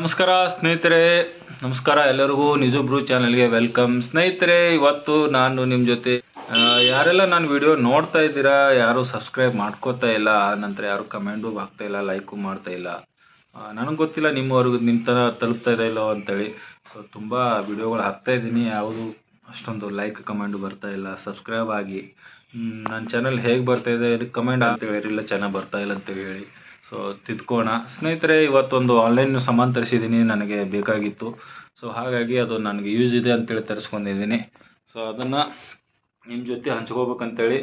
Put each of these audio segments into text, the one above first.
ನಮಸ್ಕಾರ ಸ್ನೇಹಿತರೆ ನಮಸ್ಕಾರ ಎಲ್ಲರಿಗೂ ನಿಜಬ್ರು ಚಾನಲ್ಗೆ ವೆಲ್ಕಮ್ ಸ್ನೇಹಿತರೆ ಇವತ್ತು ನಾನು ನಿಮ್ಮ ಜೊತೆ ಯಾರೆಲ್ಲ ನಾನು ವಿಡಿಯೋ ನೋಡ್ತಾ ಇದ್ದೀರಾ ಯಾರು ಸಬ್ಸ್ಕ್ರೈಬ್ ಮಾಡ್ಕೋತಾ ಇಲ್ಲ ನಂತರ ಯಾರು ಕಮೆಂಟು ಹಾಕ್ತಾ ಇಲ್ಲ ಲೈಕು ಮಾಡ್ತಾ ಇಲ್ಲ ನನಗೆ ಗೊತ್ತಿಲ್ಲ ನಿಮ್ಮವರೆಗೂ ನಿಮ್ಮ ಥರ ತಲುಪ್ತಾ ಇದೆ ಇಲ್ಲೋ ಅಂತೇಳಿ ಸೊ ತುಂಬ ವಿಡಿಯೋಗಳು ಹಾಕ್ತಾ ಇದ್ದೀನಿ ಯಾವುದು ಅಷ್ಟೊಂದು ಲೈಕ್ ಕಮೆಂಟು ಬರ್ತಾ ಇಲ್ಲ ಸಬ್ಸ್ಕ್ರೈಬ್ ಆಗಿ ನನ್ನ ಚಾನಲ್ ಹೇಗೆ ಬರ್ತಾ ಇದೆ ಕಮೆಂಟ್ ಅಂತ ಹೇಳಿ ಇಲ್ಲ ಚೆನ್ನಾಗಿ ಬರ್ತಾ ಇಲ್ಲ ಅಂತ ಹೇಳಿ ಸೊ ತಿದ್ಕೋಣ ಸ್ನೇಹಿತರೆ, ಇವತ್ತೊಂದು ಆನ್ಲೈನ್ ಸಾಮಾನು ತರಿಸಿದ್ದೀನಿ ನನಗೆ ಬೇಕಾಗಿತ್ತು. ಸೊ ಹಾಗಾಗಿ ಅದು ನನಗೆ ಯೂಸ್ ಇದೆ ಅಂತೇಳಿ ತರಿಸ್ಕೊಂಡಿದ್ದೀನಿ ಸೊ ಅದನ್ನು ನಿಮ್ಮ ಜೊತೆ ಹಂಚ್ಕೋಬೇಕಂತೇಳಿ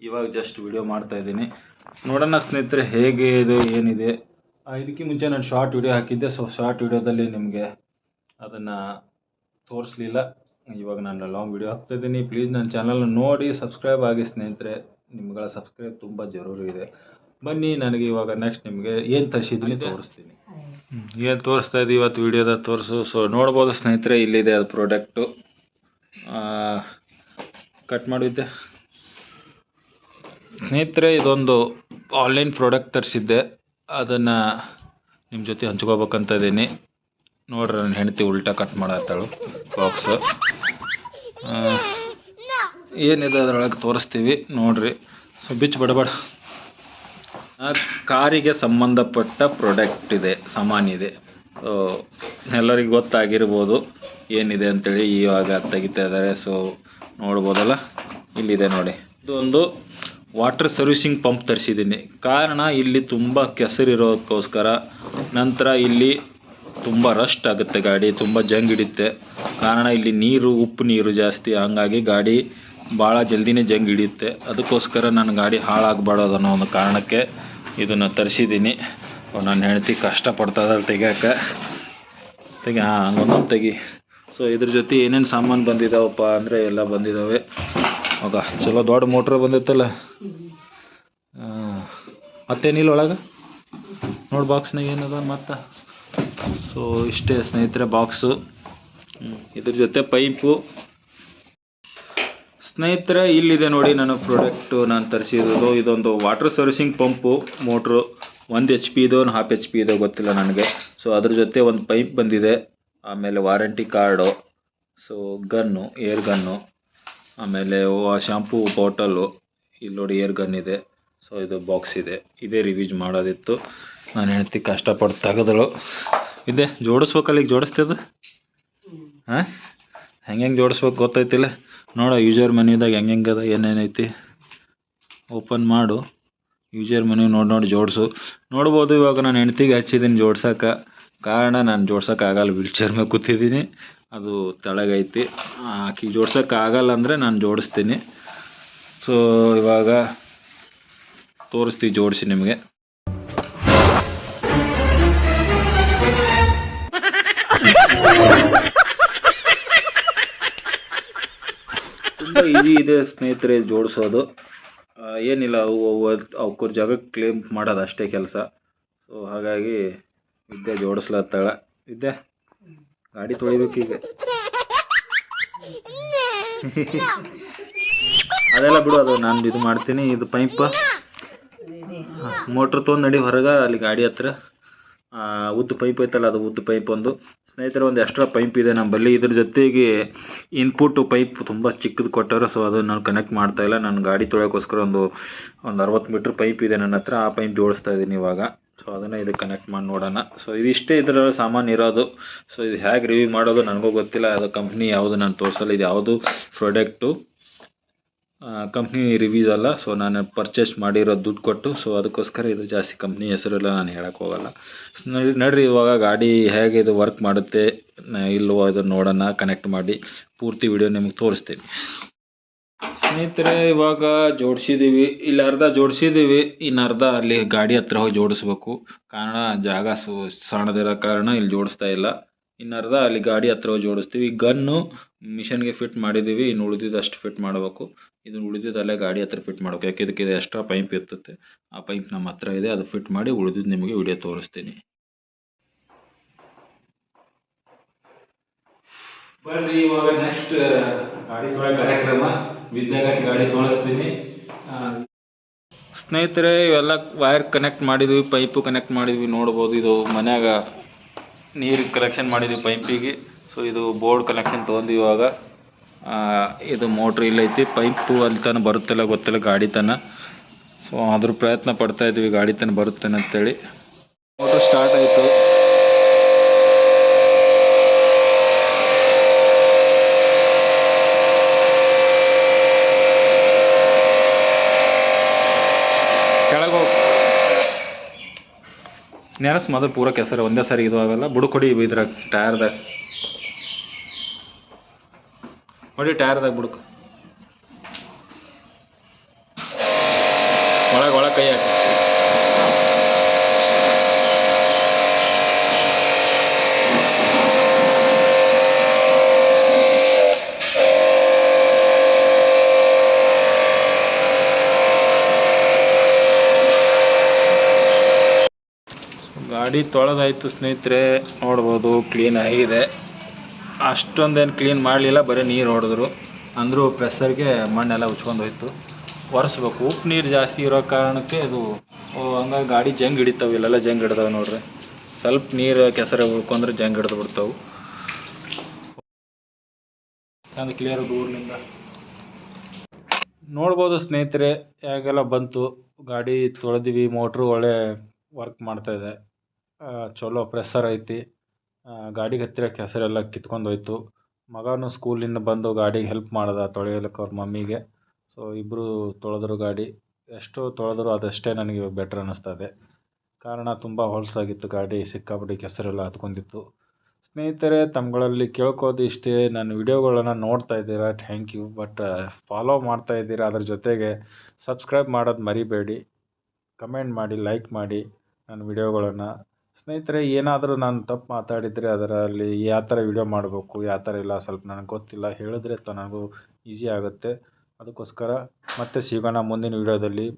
ಇವಾಗ ಜಸ್ಟ್ ವಿಡಿಯೋ ಮಾಡ್ತಾ ಇದ್ದೀನಿ. ನೋಡೋಣ ಸ್ನೇಹಿತರೆ, ಹೇಗೆ ಇದೆ, ಏನಿದೆ. ಇದಕ್ಕೆ ಮುಂಚೆ ನಾನು ಶಾರ್ಟ್ ವಿಡಿಯೋ ಹಾಕಿದ್ದೆ. ಸೊ ಶಾರ್ಟ್ ವಿಡಿಯೋದಲ್ಲಿ ನಿಮಗೆ ಅದನ್ನು ತೋರಿಸ್ಲಿಲ್ಲ. ಇವಾಗ ನಾನು ಲಾಂಗ್ ವಿಡಿಯೋ ಹಾಕ್ತಾಯಿದ್ದೀನಿ ಪ್ಲೀಸ್ ನನ್ನ ಚಾನಲ್ನ ನೋಡಿ ಸಬ್ಸ್ಕ್ರೈಬ್ ಆಗಿ ಸ್ನೇಹಿತರೆ. ನಿಮ್ಗಳ ಸಬ್ಸ್ಕ್ರೈಬ್ ತುಂಬ ಜರೂರಿ ಇದೆ. ಬನ್ನಿ ನನಗೆ ಇವಾಗ ನೆಕ್ಸ್ಟ್ ನಿಮಗೆ ಏನು ತರಿಸಿದ್ದೀನಿ ತೋರಿಸ್ತೀನಿ. ಏನು ತೋರಿಸ್ತಾ ಇದ್ದೀವಿ ಇವತ್ತು ವಿಡಿಯೋದಾಗ ತೋರಿಸು. ಸೊ ನೋಡ್ಬೋದು ಸ್ನೇಹಿತರೆ ಇಲ್ಲಿದೆ ಅದು ಪ್ರಾಡಕ್ಟು ಕಟ್ ಮಾಡಿದ್ದೆ. ಸ್ನೇಹಿತರೆ ಇದೊಂದು ಆನ್ಲೈನ್ ಪ್ರಾಡಕ್ಟ್ ತರಿಸಿದ್ದೆ. ಅದನ್ನು ನಿಮ್ಮ ಜೊತೆ ಹಂಚ್ಕೋಬೇಕಂತ ಇದ್ದೀನಿ. ನೋಡ್ರಿ ನನ್ನ ಹೆಂಡತಿ ಉಲ್ಟಾ ಕಟ್ ಮಾಡತ್ತಾಳು ಬಾಕ್ಸು ಏನಿದೆ ಅದರೊಳಗೆ ತೋರಿಸ್ತೀವಿ. ನೋಡ್ರಿ. ಸೊ ಬಿಚ್ಚು ಬಡಬಡ. ಕಾರಿಗೆ ಸಂಬಂಧಪಟ್ಟ ಪ್ರಾಡಕ್ಟ್ ಇದೆ ಸಾಮಾನಿದೆ ಎಲ್ಲರಿಗೂ ಗೊತ್ತಾಗಿರ್ಬೋದು ಏನಿದೆ ಅಂತೇಳಿ ಇವಾಗ ತೆಗಿತಾ ಇದ್ದಾರೆ. ಸೊ ನೋಡ್ಬೋದಲ್ಲ? ಇಲ್ಲಿದೆ ನೋಡಿ. ಇದು ಒಂದು ವಾಟರ್ ಸರ್ವಿಸಿಂಗ್ ಪಂಪ್ ತರಿಸಿದ್ದೀನಿ. ಕಾರಣ ಇಲ್ಲಿ ತುಂಬ ಕೆಸರಿರೋದಕ್ಕೋಸ್ಕರ ನಂತರ ಇಲ್ಲಿ ತುಂಬ ರಸ್ಟ್ ಆಗುತ್ತೆ ಗಾಡಿ, ತುಂಬ ಜಂಗ್ ಹಿಡಿಯುತ್ತೆ. ಕಾರಣ ಇಲ್ಲಿ ನೀರು, ಉಪ್ಪು ನೀರು ಜಾಸ್ತಿ. ಹಂಗಾಗಿ ಗಾಡಿ ಭಾಳ ಜಲ್ದಿನೇ ಜಂಗ್ ಹಿಡಿಯುತ್ತೆ. ಅದಕ್ಕೋಸ್ಕರ ನನ್ನ ಗಾಡಿ ಹಾಳಾಗಬಾರ್ದು ಅನ್ನೋ ಒಂದು ಕಾರಣಕ್ಕೆ ಇದನ್ನು ತರಿಸಿದ್ದೀನಿ. ನನ್ನ ಹೆಂಡತಿ ಕಷ್ಟಪಡ್ತಾ ತೆಗಿಯೋಕ್ಕೆ ತೆಗಿಯೋಕೆ. ತೆಗಿ ಹಾಂ ಹಂಗೊಂದು ತೆಗಿ. ಸೊ ಇದ್ರ ಜೊತೆ ಏನೇನು ಸಾಮಾನು ಬಂದಿದ್ದಾವಪ್ಪ ಅಂದರೆ ಎಲ್ಲ ಬಂದಿದ್ದಾವೆ ಹೋಗ ಚಲೋ ದೊಡ್ಡ ಮೋಟ್ರ್ ಬಂದಿತ್ತಲ್ಲ? ಮತ್ತೇನಿಲ್ಲ ಒಳಗೆ? ನೋಡಿ ಬಾಕ್ಸ್ನಾಗ ಏನದ ಮತ್ತೆ? ಸೊ ಇಷ್ಟೇ ಸ್ನೇಹಿತರೆ ಬಾಕ್ಸು ಇದ್ರ ಜೊತೆ ಪೈಪು ಸ್ನೇಹಿತರೆ ಇಲ್ಲಿದೆ ನೋಡಿ ನನ್ನ ಪ್ರಾಡಕ್ಟು ನಾನು ತರಿಸಿರೋದು. ಇದೊಂದು ವಾಟರ್ ಸರ್ವಿಸಿಂಗ್ ಪಂಪು ಮೋಟ್ರು ಒಂದು ಎಚ್ ಪಿ ಇದು ಒಂದು ಹಾಫ್ ಎಚ್ ಪಿ ಇದೆ ಗೊತ್ತಿಲ್ಲ ನನಗೆ. ಸೊ ಅದ್ರ ಜೊತೆ ಒಂದು ಪೈಪ್ ಬಂದಿದೆ. ಆಮೇಲೆ warranty card so gun air gun ಆಮೇಲೆ ಶಾಂಪೂ ಬಾಟಲು ಇಲ್ಲಿ ನೋಡಿ ಏರ್ ಗನ್ ಇದೆ. ಸೊ ಇದು ಬಾಕ್ಸ್ ಇದೆ. ಇದೇ ರಿವ್ಯೂಜ್ ಮಾಡೋದಿತ್ತು. ನಾನು ಹೆಂಡ್ತಿ ಕಷ್ಟಪಟ್ಟು ತೆಗೆದಳು. ಇದೆ ಜೋಡಿಸ್ಬೇಕಲ್ಲ ಈಗ ಜೋಡಿಸ್ತದ? ಹಾಂ? ಹೆಂಗೆ ಹೆಂಗೆ ಜೋಡಿಸ್ಬೇಕು ಗೊತ್ತೈತಿಲ್ಲ. ನೋಡು ಯೂಸರ್ ಮನಿದಾಗ ಹೆಂಗೆ ಅದ ಏನೇನೈತಿ ಓಪನ್ ಮಾಡು. ಯೂಸರ್ ಮನಿ ನೋಡಿ ನೋಡಿ ಜೋಡಿಸು. ನೋಡ್ಬೋದು ಇವಾಗ ನಾನು ಹೆಂಡ್ತಿಗೆ ಹಚ್ಚಿದ್ದೀನಿ ಜೋಡ್ಸೋಕೆ. ಕಾರಣ ನಾನು ಜೋಡ್ಸೋಕ್ಕಾಗಲ್ಲ ಆಗಲ್ಲ ವೀಲ್ ಚೇರ್ ಮೇಲೆ ಕೂತಿದ್ದೀನಿ ಅದು ತೆಳಗೈತಿ. ಆಕಿ ಜೋಡ್ಸೋಕ್ಕಾಗಲ್ಲ ಆಗಲ್ಲ ಅಂದರೆ ನಾನು ಜೋಡಿಸ್ತೀನಿ. ಸೊ ಇವಾಗ ತೋರಿಸ್ತೀವಿ ಜೋಡಿಸಿ ನಿಮಗೆ. ತುಂಬ ಈಜಿ ಇದೆ ಸ್ನೇಹಿತರೆ ಜೋಡಿಸೋದು. ಏನಿಲ್ಲ, ಅವು ಅವಕ್ಕೂರ ಜಾಗಕ್ಕೆ ಕ್ಲೇಮ್ ಮಾಡೋದು ಅಷ್ಟೇ ಕೆಲಸ. ಸೊ ಹಾಗಾಗಿ ವಿದ್ಯೆ ಜೋಡಿಸ್ಲತ್ತಾಳ. ವಿದ್ಯೆ ಗಾಡಿ ತೊಳಿಬೇಕೀಗ ಅದೆಲ್ಲ ಬಿಡು, ಅದು ನಾನು ಇದು ಮಾಡ್ತೀನಿ, ಇದು ಪೈಪ್ ಮೋಟ್ರ್ ತೊಗೊಂಡು ನಡಿ ಹೊರಗೆ, ಅಲ್ಲಿ ಗಾಡಿ ಹತ್ರ. ಉದ್ದ ಪೈಪ್ ಐತಲ್ಲ, ಅದು ಉದ್ದು ಪೈಪ್ ಒಂದು. ಸ್ನೇಹಿತರೆ, ಒಂದು ಎಕ್ಸ್ಟ್ರಾ ಪೈಪ್ ಇದೆ ನಮ್ಮಲ್ಲಿ. ಇದ್ರ ಜೊತೆಗೆ ಇನ್ಪುಟ್ ಪೈಪ್ ತುಂಬ ಚಿಕ್ಕದು ಕೊಟ್ಟರು ಸೊ ಅದನ್ನು ನಾನು ಕನೆಕ್ಟ್ ಮಾಡ್ತಾ ಇಲ್ಲ. ನಾನು ಗಾಡಿ ತೊಳೆಯೋಕ್ಕೋಸ್ಕರ ಒಂದು ಒಂದು ಅರವತ್ತು ಮೀಟ್ರ್ ಪೈಪ್ ಇದೆ ನನ್ನ ಹತ್ರ. ಆ ಪೈಪ್ ಜೋಡಿಸ್ತಾ ಇದ್ದೀನಿ ಇವಾಗ. ಸೊ ಅದನ್ನು ಇದು ಕನೆಕ್ಟ್ ಮಾಡಿ ನೋಡೋಣ. ಸೊ ಇದಿಷ್ಟೇ ಇದರ ಸಾಮಾನು ಇರೋದು. ಸೊ ಇದು ಹೇಗೆ ರಿವ್ಯೂ ಮಾಡೋದು ನನಗೂ ಗೊತ್ತಿಲ್ಲ. ಅದು ಕಂಪ್ನಿ ಯಾವುದು ನಾನು ತೋರಿಸಲ್ಲ. ಇದು ಯಾವುದು ಪ್ರಾಡಕ್ಟು ಕಂಪ್ನಿ ರಿವ್ಯೂಸ್ ಅಲ್ಲ ಸೊ ನಾನು ಪರ್ಚೇಸ್ ಮಾಡಿರೋ ದುಡ್ಡು ಕೊಟ್ಟು ಸೊ ಅದಕ್ಕೋಸ್ಕರ ಇದು ಜಾಸ್ತಿ ಕಂಪ್ನಿ ಹೆಸರೆಲ್ಲ ನಾನು ಹೇಳಕ್ಕೆ ಹೋಗಲ್ಲ. ನಡಿ- ನಡ್ರಿ, ಇವಾಗ ಗಾಡಿ ಹೇಗೆ ಇದು ವರ್ಕ್ ಮಾಡುತ್ತೆ ಇಲ್ಲವೋ ಇದನ್ನು ನೋಡೋಣ ಕನೆಕ್ಟ್ ಮಾಡಿ, ಪೂರ್ತಿ ವಿಡಿಯೋ ನಿಮಗೆ ತೋರಿಸ್ತೀನಿ. ಸ್ನೇಹಿತರೆ, ಇವಾಗ ಜೋಡಿಸಿದ್ದೀವಿ ಇಲ್ಲಿ ಅರ್ಧ ಜೋಡಿಸಿದ್ದೀವಿ ಇನ್ನು ಅರ್ಧ ಅಲ್ಲಿ ಗಾಡಿ ಹತ್ತಿರ ಹೋಗಿ ಜೋಡಿಸ್ಬೇಕು. ಕಾರಣ ಜಾಗ ಸಣ್ಣದಿರೋ ಕಾರಣ ಇಲ್ಲಿ ಜೋಡಿಸ್ತಾ ಇಲ್ಲ. ಇನ್ನು ಅರ್ಧ ಅಲ್ಲಿ ಗಾಡಿ ಹತ್ರ ಜೋಡಿಸ್ತೀವಿ ಗನ್ನು ಮಿಷನ್ಗೆ ಫಿಟ್ ಮಾಡಿದ್ದೀವಿ ಇನ್ನು ಉಳಿದಿದ್ದು ಅಷ್ಟು ಫಿಟ್ ಮಾಡಬೇಕು. ಇದನ್ನು ಉಳಿದಿದ್ದಲ್ಲೇ ಗಾಡಿ ಹತ್ರ ಫಿಟ್ ಮಾಡಬೇಕು. ಯಾಕೆ ಇದಕ್ಕೆ ಇದು ಎಕ್ಸ್ಟ್ರಾ ಪೈಪ್ ಇರ್ತದೆ. ಆ ಪೈಪ್ ನಮ್ಮ ಹತ್ರ ಇದೆ. ಅದು ಫಿಟ್ ಮಾಡಿ ಉಳಿದಿದ್ದು ನಿಮಗೆ ವಿಡಿಯೋ ತೋರಿಸ್ತೀನಿ. ಬರ್ರಿ, ಇವಾಗ ನೆಕ್ಸ್ಟ್ ಗಾಡಿ ತೊಳೆ ಕಾರ್ಯಕ್ರಮ. ವಿದ್ಯಾಗಟ್ ಗಾಡಿ ತೋರಿಸ್ತೀನಿ ಸ್ನೇಹಿತರೆ, ಇವೆಲ್ಲ ವೈರ್ ಕನೆಕ್ಟ್ ಮಾಡಿದ್ವಿ ಪೈಪು ಕನೆಕ್ಟ್ ಮಾಡಿದ್ವಿ. ನೋಡ್ಬೋದು, ಇದು ಮನ್ಯಾಗ ನೀರು ಕಲೆಕ್ಷನ್ ಮಾಡಿದ್ವಿ ಪೈಪಿಗೆ ಸೊ ಇದು ಬೋರ್ಡ್ ಕನೆಕ್ಷನ್ ತೊಗೊಂಡು ಇವಾಗ. ಇದು ಮೋಟ್ರ್ ಇಲ್ಲೈತಿ ಪೈಪು ಅಲ್ಲಿ ತನಕ ಬರುತ್ತಲ್ಲ ಗೊತ್ತಿಲ್ಲ ಗಾಡಿ ತನ. ಸೊ ಅದ್ರ ಪ್ರಯತ್ನ ಪಡ್ತಾ ಇದ್ವಿ ಗಾಡಿ ತನಕ ಬರುತ್ತೇನೆ ಅಂತೇಳಿ ಮೋಟ್ರ್ ಸ್ಟಾರ್ಟ್ ಆಯಿತು. ನೆನಸ್ ಮೊದಲು ಪೂರ ಕೆಸರು, ಒಂದೇ ಸಾರಿ ಇದು ಆಗಲ್ಲ ಬುಡಕ್ ಹೊಡಿ ಇದ್ರಾಗ ಟಯರ್ದಾಗ ಹೊಡಿ ಟಯರ್ದಾಗ ಬುಡಕ್. ಒಳಗೆ ಒಳಗೆ ಕೈ ಹಾಕಿ. ಗಾಡಿ ತೊಳೆದಾಯಿತು ಸ್ನೇಹಿತರೆ ನೋಡ್ಬೋದು ಕ್ಲೀನ್ ಆಗಿದೆ. ಅಷ್ಟೊಂದೇನು ಕ್ಲೀನ್ ಮಾಡಲಿಲ್ಲ ಬರೀ ನೀರು ಹೊಡೆದ್ರು. ಅಂದರೂ ಪ್ರೆಸ್ಸರ್ಗೆ ಮಣ್ಣೆಲ್ಲ ಉಚ್ಕೊಂಡು ಹೋಯ್ತು. ಒರೆಸ್ಬೇಕು. ಉಪ್ಪು ನೀರು ಜಾಸ್ತಿ ಇರೋ ಕಾರಣಕ್ಕೆ ಇದು ಹಂಗಾಗಿ ಗಾಡಿ ಜಂಗ್ ಹಿಡಿತಾವೆ ಇಲ್ಲೆಲ್ಲ ಜಂಗ್ ಹಿಡ್ದಾವೆ ನೋಡ್ರಿ. ಸ್ವಲ್ಪ ನೀರು ಕೆಸರೆ ಉಳ್ಕೊಂಡ್ರೆ ಜಂಗ್ ಹಿಡ್ದು ಬಿಡ್ತಾವೆ. ಚಂದ ಕ್ಲಿಯರ್ ದೂರದಿಂದ ನೋಡ್ಬೋದು ಸ್ನೇಹಿತರೆ ಹೇಗೆಲ್ಲ ಬಂತು. ಗಾಡಿ ತೊಳೆದಿವಿ ಮೋಟ್ರು ಒಳ್ಳೆ ವರ್ಕ್ ಮಾಡ್ತಾ ಇದೆ. ಆ, ಚಲೋ ಪ್ರೆಸರ್ ಐತಿ. ಗಾಡಿಗೆ ಹತ್ತಿರ ಕೆಸರೆಲ್ಲ ಕಿತ್ಕೊಂಡು ಹೋಯ್ತು ಮಗನೂ ಸ್ಕೂಲಿಂದ ಬಂದು ಗಾಡಿಗೆ ಹೆಲ್ಪ್ ಮಾಡ್ದ ತೊಳೆಯಲಿಕ್ಕೆ ಅವ್ರ ಮಮ್ಮಿಗೆ. ಸೊ ಇಬ್ಬರು ತೊಳೆದ್ರು ಗಾಡಿ. ಎಷ್ಟು ತೊಳೆದ್ರು ಅದಷ್ಟೇ ನನಗೆ ಬೆಟ್ರ್ ಅನ್ನಿಸ್ತದೆ ಕಾರಣ ತುಂಬ ಹೊಲಸಾಗಿತ್ತು ಗಾಡಿ, ಸಿಕ್ಕಾಪಟ್ಟೆ ಕೆಸರೆಲ್ಲ ಹತ್ಕೊಂಡಿತ್ತು. ಸ್ನೇಹಿತರೆ ತಮ್ಮಗಳಲ್ಲಿ ಕೇಳ್ಕೋದು ಇಷ್ಟೇ, ನನ್ನ ವಿಡಿಯೋಗಳನ್ನು ನೋಡ್ತಾ ಇದ್ದೀರಾ? ಥ್ಯಾಂಕ್ ಯು ಬಟ್ ಫಾಲೋ ಮಾಡ್ತಾ ಇದ್ದೀರಾ? ಅದ್ರ ಜೊತೆಗೆ ಸಬ್ಸ್ಕ್ರೈಬ್ ಮಾಡೋದು ಮರಿಬೇಡಿ. ಕಮೆಂಟ್ ಮಾಡಿ ಲೈಕ್ ಮಾಡಿ ನನ್ನ ವಿಡಿಯೋಗಳನ್ನು. ಸ್ನೇಹಿತರೆ, ಏನಾದರೂ ನಾನು ತಪ್ಪು ಮಾತಾಡಿದರೆ ಅದರಲ್ಲಿ ಯಾವ ಥರ ವಿಡಿಯೋ ಮಾಡಬೇಕು, ಯಾವ ಥರ ಇಲ್ಲ, ಸ್ವಲ್ಪ ನನಗೆ ಗೊತ್ತಿಲ್ಲ, ಹೇಳಿದ್ರೆ ತ ನನಗೂ ಈಸಿ ಆಗುತ್ತೆ. ಅದಕ್ಕೋಸ್ಕರ ಮತ್ತೆ ಸಿಗೋಣ ಮುಂದಿನ ವಿಡಿಯೋದಲ್ಲಿ.